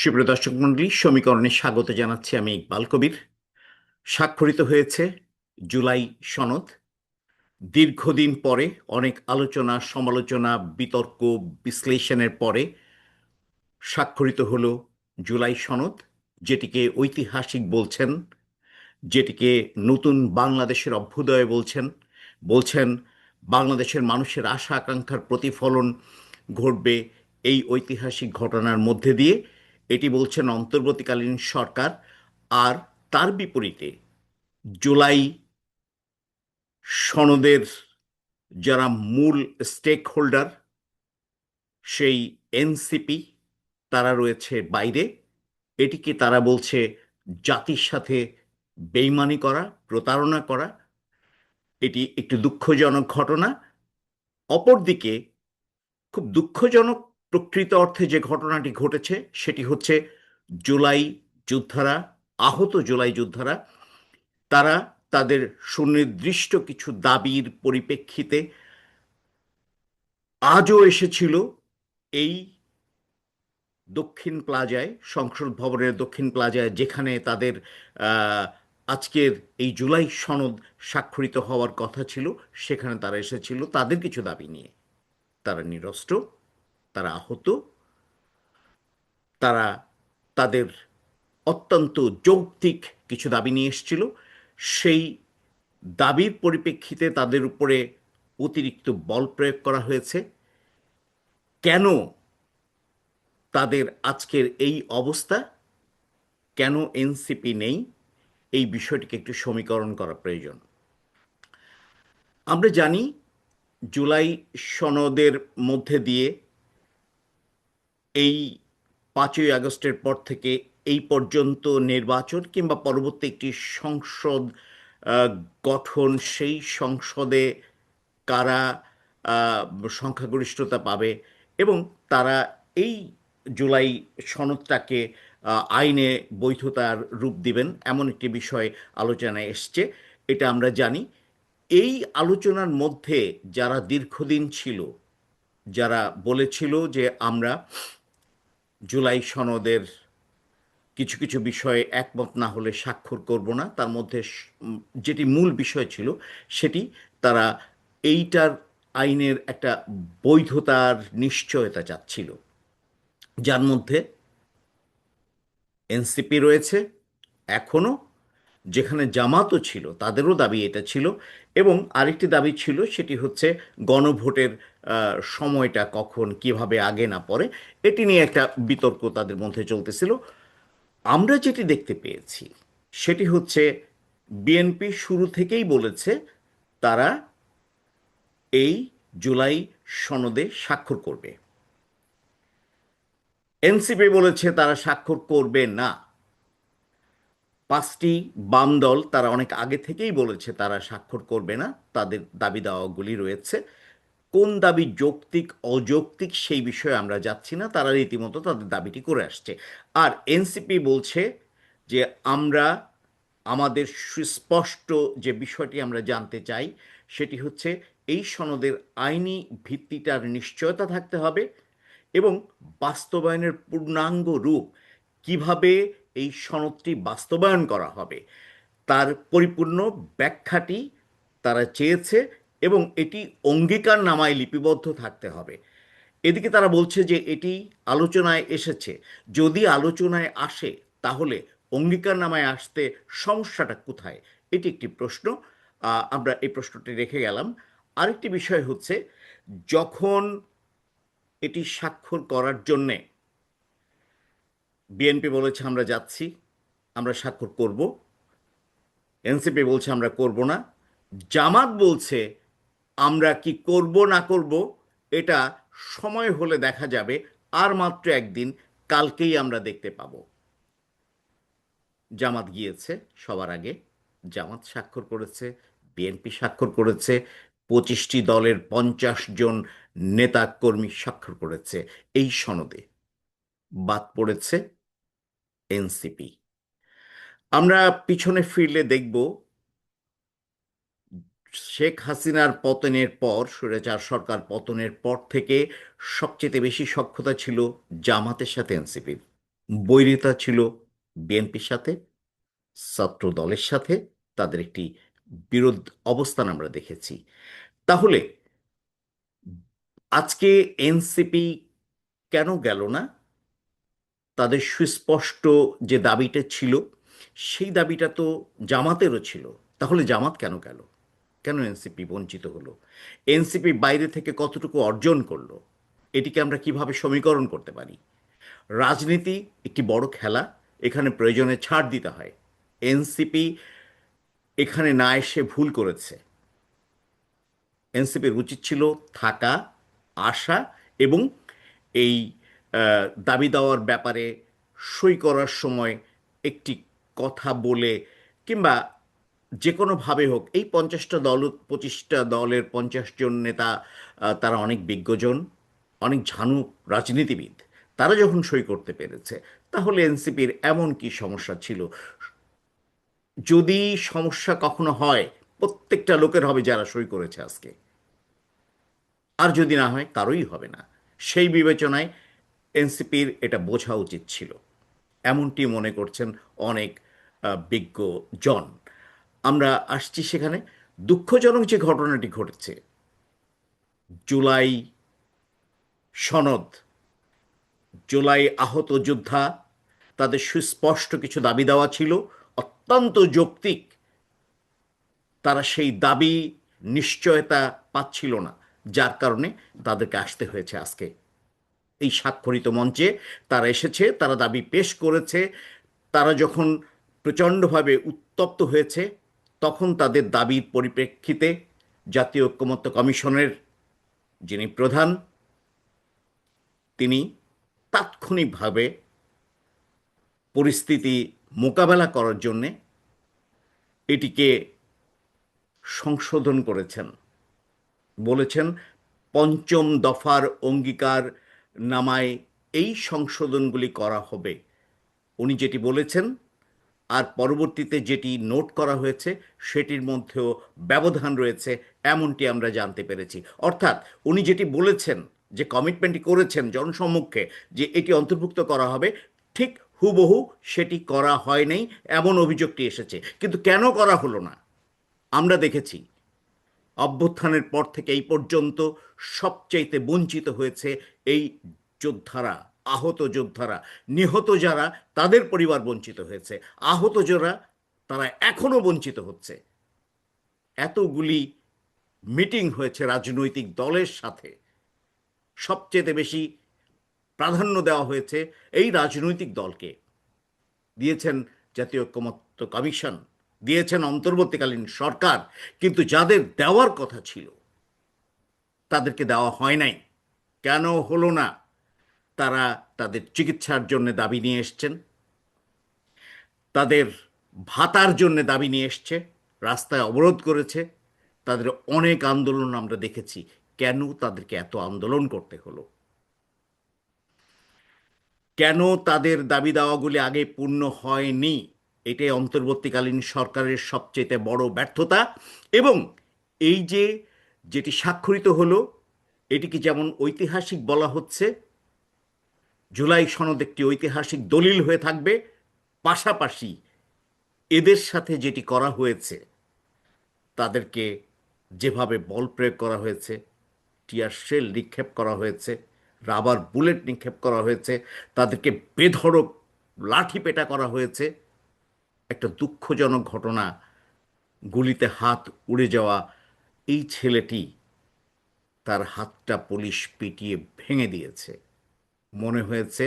সুপ্রিয় দর্শক মন্ডলী সমীকরণে স্বাগত জানাচ্ছি আমি ইকবাল কবির। স্বাক্ষরিত হয়েছে জুলাই সনদ। দীর্ঘদিন পরে অনেক আলোচনা, সমালোচনা, বিতর্ক, বিশ্লেষণের পরে স্বাক্ষরিত হল জুলাই সনদ, যেটিকে ঐতিহাসিক বলছেন, যেটিকে নতুন বাংলাদেশের অভ্যুদয় বলছেন বলছেন বাংলাদেশের মানুষের আশা আকাঙ্ক্ষার প্রতিফলন ঘটবে এই ঐতিহাসিক ঘটনার মধ্যে দিয়ে। এটি বলছেন অন্তর্বর্তীকালীন সরকার আর তার বিপরীতে জুলাই সনদের যারা মূল স্টেক হোল্ডার সেই এনসিপি তারা রয়েছে বাইরে। এটিকে তারা বলছে জাতির সাথে বেইমানি করা, প্রতারণা করা। এটি একটি দুঃখজনক ঘটনা। অপরদিকে খুব দুঃখজনক প্রকৃত অর্থে যে ঘটনাটি ঘটেছে, সেটি হচ্ছে জুলাই যোদ্ধারা, আহত জুলাই যোদ্ধারা, তারা তাদের সুনির্দিষ্ট কিছু দাবির পরিপ্রেক্ষিতে আজও এসেছিল এই দক্ষিণ প্লাজায়, সংসদ ভবনের দক্ষিণ প্লাজায়, যেখানে তাদের আজকের এই জুলাই সনদ স্বাক্ষরিত হওয়ার কথা ছিল, সেখানে তারা এসেছিল। তাদের কিছু দাবি নিয়ে তারা নিরস্ত্র তারা আহত। তারা তাদের অত্যন্ত যৌক্তিক কিছু দাবি নিয়ে এসেছিল। সেই দাবির পরিপ্রেক্ষিতে তাদের উপরে অতিরিক্ত বল প্রয়োগ করা হয়েছে। কেন তাদের আজকের এই অবস্থা? কেন এনসিপি নেই? এই বিষয়টিকে একটু সমীকরণ করা প্রয়োজন। আমরা জানি, জুলাই সনদের মধ্যে দিয়ে এই পাঁচই আগস্টের পর থেকে এই পর্যন্ত নির্বাচন কিংবা পরবর্তী একটি সংসদ গঠন, সেই সংসদে কারা সংখ্যাগরিষ্ঠতা পাবে এবং তারা এই জুলাই সনদটাকে আইনে বৈধতার রূপ দিবেন এমন একটি বিষয় আলোচনায় এসছে, এটা আমরা জানি। এই আলোচনার মধ্যে যারা দীর্ঘদিন ছিল, যারা বলেছিল যে আমরা জুলাই সনদের কিছু কিছু বিষয়ে একমত না হলে স্বাক্ষর করব না। তার মধ্যে যেটি মূল বিষয় ছিল সেটি তারা এইটার আইনের একটা বৈধতার নিশ্চয়তা চাচ্ছিল। যার মধ্যে এনসিপি রয়েছে, এখনও যেখানে জামাতও ছিল, তাদেরও দাবি এটা ছিল এবং আরেকটি দাবি ছিল সেটি হচ্ছে গণভোটের সময়টা কখন, কীভাবে আগে না পড়ে এটি নিয়ে একটা বিতর্ক তাদের মধ্যে চলতেছিল। আমরা যেটি দেখতে পেয়েছি সেটি হচ্ছে বিএনপি শুরু থেকেই বলেছে তারা এই জুলাই সনদে স্বাক্ষর করবে। এনসিপি বলেছে তারা স্বাক্ষর করবে না। পাঁচটি বাম দল তারা অনেক আগে থেকেই বলেছে তারা স্বাক্ষর করবে না, তাদের দাবি দাওয়াগুলি রয়েছে। কোন দাবি যৌক্তিক, অযৌক্তিক সেই বিষয়ে আমরা যাচ্ছি না, তারা রীতিমতো তাদের দাবিটি করে আসছে। আর এনসিপি বলছে যে আমরা, আমাদের সুস্পষ্ট যে বিষয়টি আমরা জানতে চাই, সেটি হচ্ছে এই সনদের আইনি ভিত্তিটার নিশ্চয়তা থাকতে হবে এবং বাস্তবায়নের পূর্ণাঙ্গ রূপ কীভাবে এই সনদটি বাস্তবায়ন করা হবে। তার পরিপূর্ণ ব্যাখ্যাটি তারা চেয়েছে এবং এটি অঙ্গীকার নামায় লিপিবদ্ধ থাকতে হবে। এদিকে তারা বলছে যে এটি আলোচনায় এসেছে। যদি আলোচনায় আসে, তাহলে অঙ্গীকার নামায় আসতে সমস্যাটা কোথায়? এটি একটি প্রশ্ন। আমরা এই প্রশ্নটি রেখে গেলাম। আরেকটি বিষয় হচ্ছে, যখন এটি স্বাক্ষর করার জন্যে বিএনপি বলেছে, আমরা যাচ্ছি, আমরা স্বাক্ষর করব। এনসিপি বলছে, আমরা করব না। জামাত বলছে, আমরা কি করব, না করব, এটা সময় হলে দেখা যাবে, আর মাত্র একদিন, কালকেই আমরা দেখতে পাব। জামাত গিয়েছে সবার আগে, জামাত স্বাক্ষর করেছে বিএনপি স্বাক্ষর করেছে, পঁচিশটি দলের পঞ্চাশ জন নেতা কর্মী স্বাক্ষর করেছে, এই সনদে। বাদ পড়েছে এনসিপি। আমরা পিছনে ফিরলে দেখব, শেখ হাসিনার পতনের পর সুরেচার সরকার পতনের পর থেকে সবচেয়ে বেশি সক্ষতা ছিল জামাতের সাথে এনসিপির। বৈরিতা ছিল বিএনপির সাথে, ছাত্র দলের সাথে, তাদের একটি বিরোধ অবস্থান আমরা দেখেছি। তাহলে, আজকে এনসিপি কেন গেল না? তাদের সুস্পষ্ট যে দাবিটা ছিল, সেই দাবিটা তো জামাতেরও ছিল। তাহলে জামাত কেন গেল? কেন এনসিপি বঞ্চিত হলো? এনসিপি বাইরে থেকে কতটুকু অর্জন করল? এটিকে আমরা কীভাবে সমীকরণ করতে পারি? রাজনীতি একটি বড় খেলা, এখানে প্রয়োজনে ছাড় দিতে হয়। এনসিপি এখানে না এসে ভুল করেছে। এনসিপির উচিত ছিল থাকা, আসা এবং এই দাবি দেওয়ার ব্যাপারে সই করার সময় একটি কথা বলে কিংবা যে কোনোভাবে হোক, এই পঞ্চাশটা দল, পঁচিশটা দলের পঞ্চাশ জন নেতা তারা অনেক বিজ্ঞজন, অনেক ঝানু রাজনীতিবিদ। তারা যখন সই করতে পেরেছে, তাহলে এনসিপির এমন কি সমস্যা ছিল? যদি সমস্যা কখনো হয়, প্রত্যেকটা লোকের হবে যারা সই করেছে আজকে। আর যদি না হয় কারোই হবে না। সেই বিবেচনায় এনসিপির এটা বোঝা উচিত ছিল। এমনটি মনে করছেন অনেক আহ, বিজ্ঞজন আমরা আসছি সেখানে। দুঃখজনক যে ঘটনাটি ঘটেছে জুলাই সনদ জুলাই আহত যোদ্ধা তাদের সুস্পষ্ট কিছু দাবি দেওয়া ছিল অত্যন্ত যৌক্তিক। তারা সেই দাবি নিশ্চয়তা পাচ্ছিল না যার কারণে তাদেরকে আসতে হয়েছে আজকে এই স্বাক্ষরিত মঞ্চে তারা এসেছে, তারা দাবি পেশ করেছে, তারা যখন প্রচণ্ডভাবে উত্তপ্ত হয়েছে, তখন তাদের দাবির পরিপ্রেক্ষিতে জাতীয় ঐক্যমত্য কমিশনের যিনি প্রধান, তিনি তাৎক্ষণিকভাবে পরিস্থিতি মোকাবেলা করার জন্যে এটিকে সংশোধন করেছেন। বলেছেন, পঞ্চম দফার অঙ্গীকার নামায় এই সংশোধনগুলি করা হবে। উনি যেটি বলেছেন, আর পরবর্তীতে যেটি নোট করা হয়েছে, সেটির মধ্যেও ব্যবধান রয়েছে, এমনটি আমরা জানতে পেরেছি। অর্থাৎ উনি যেটি বলেছেন, যে কমিটমেন্টটি করেছেন জনসম্মুখে, যে এটি অন্তর্ভুক্ত করা হবে, ঠিক হুবহু সেটি করা হয় নাই, এমন অভিযোগটি এসেছে। কিন্তু কেন করা হলো না? আমরা দেখেছি অভ্যুত্থানের পর থেকে এই পর্যন্ত সবচাইতে বঞ্চিত হয়েছে এই যোদ্ধারা, আহত যোদ্ধারা। নিহত যারা, তাদের পরিবার বঞ্চিত হয়েছে। আহত যারা, তারা এখনও বঞ্চিত হচ্ছে। এতগুলি মিটিং হয়েছে রাজনৈতিক দলের সাথে। সবচেয়ে বেশি প্রাধান্য দেওয়া হয়েছে এই রাজনৈতিক দলকে। দিয়েছেন জাতীয় ঐক্যমত্য কমিশন। দিয়েছেন অন্তর্বর্তীকালীন সরকার, কিন্তু যাদের দেওয়ার কথা ছিল, তাদেরকে দেওয়া হয় নাই। কেন হলো না? তারা তাদের চিকিৎসার জন্য দাবি নিয়ে এসছেন। তাদের ভাতার জন্য দাবি নিয়ে এসছে, রাস্তায় অবরোধ করেছে। তাদের অনেক আন্দোলন আমরা দেখেছি। কেন তাদেরকে এত আন্দোলন করতে হলো? কেন তাদের দাবি দাওয়াগুলি আগে পূর্ণ হয়নি? এটাই অন্তর্বর্তীকালীন সরকারের সবচেয়ে বড় ব্যর্থতা এবং এই যে যেটি স্বাক্ষরিত হলো, এটিকে যেমন ঐতিহাসিক বলা হচ্ছে, জুলাই সনদ একটি ঐতিহাসিক দলিল হয়ে থাকবে, পাশাপাশি এদের সাথে যেটি করা হয়েছে, তাদেরকে যেভাবে বল প্রয়োগ করা হয়েছে, টিয়ার শেল নিক্ষেপ করা হয়েছে, রাবার বুলেট নিক্ষেপ করা হয়েছে, তাদেরকে বেধড়ক লাঠি পেটা করা হয়েছে একটা দুঃখজনক ঘটনা গুলিতে হাত উড়ে যাওয়া এই ছেলেটি তার হাতটা পুলিশ পিটিয়ে ভেঙে দিয়েছে। মনে হয়েছে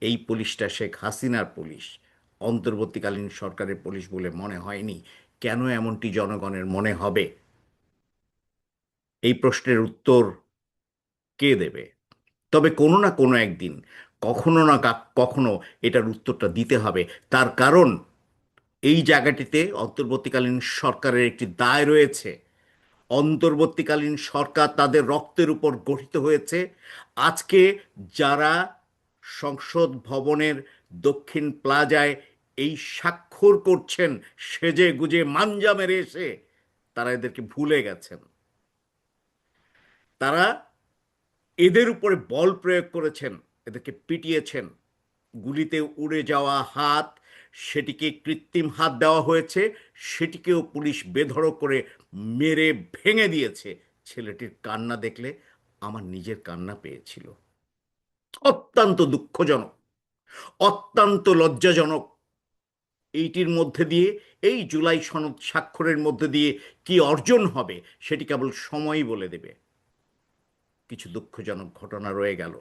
এই পুলিশটা শেখ হাসিনার পুলিশ। অন্তর্বর্তীকালীন সরকারের পুলিশ বলে মনে হয়নি। কেন এমনটি জনগণের মনে হবে? এই প্রশ্নের উত্তর কে দেবে? তবে কোনো না কোনো একদিন, কখনো না কখনো এটার উত্তরটা দিতে হবে। তার কারণ এই জায়গাটিতে অন্তর্বর্তীকালীন সরকারের একটি দায় রয়েছে। অন্তর্বর্তীকালীন সরকার তাদের রক্তের উপর গঠিত হয়েছে। আজকে যারা সংসদ ভবনের দক্ষিণ প্লাজায় এই স্বাক্ষর করছেন, সেজে গুজে মাঞ্জা মেরে এসে তারা এদেরকে ভুলে গেছেন। তারা এদের উপরে বল প্রয়োগ করেছেন, এদেরকে পিটিয়েছেন। গুলিতে উড়ে যাওয়া হাত সেটিকে কৃত্রিম হাত দেওয়া হয়েছে, সেটিকেও পুলিশ বেধড়ক করে মেরে ভেঙে দিয়েছে। ছেলেটির কান্না দেখলে আমার নিজের কান্না পেয়েছিল। অত্যন্ত দুঃখজনক, অত্যন্ত লজ্জাজনক। এইটির মধ্যে দিয়ে, এই জুলাই সনদ স্বাক্ষরের মধ্যে দিয়ে কি অর্জন হবে, সেটি কেবল সময়ই বলে দেবে। কিছু দুঃখজনক ঘটনা রয়ে গেল।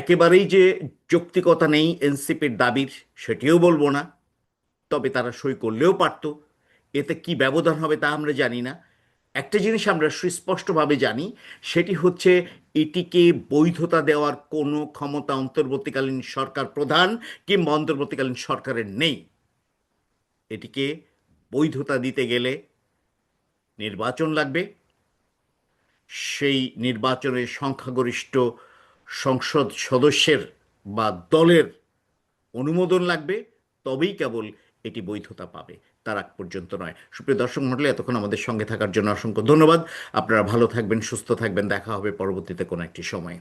একেবারেই যে যৌক্তিকতা নেই এনসিপির দাবির, সেটিও বলব না। তবে তারা সই করলেও পারত। এতে কি ব্যবধান হবে তা আমরা জানি না। একটা জিনিস আমরা সুস্পষ্টভাবে জানি, সেটি হচ্ছে এটিকে বৈধতা দেওয়ার কোনো ক্ষমতা অন্তর্বর্তীকালীন সরকার প্রধান কিংবা অন্তর্বর্তীকালীন সরকারের নেই। এটিকে বৈধতা দিতে গেলে নির্বাচন লাগবে। সেই নির্বাচনের সংখ্যাগরিষ্ঠ সংসদ সদস্যের বা দলের অনুমোদন লাগবে, তবেই কেবল এটি বৈধতা পাবে। তার আগ পর্যন্ত নয়। সুপ্রিয় দর্শক মন্ডলী এতক্ষণ আমাদের সঙ্গে থাকার জন্য অসংখ্য ধন্যবাদ। আপনারা ভালো থাকবেন, সুস্থ থাকবেন। দেখা হবে পরবর্তীতে কোনো একটি সময়।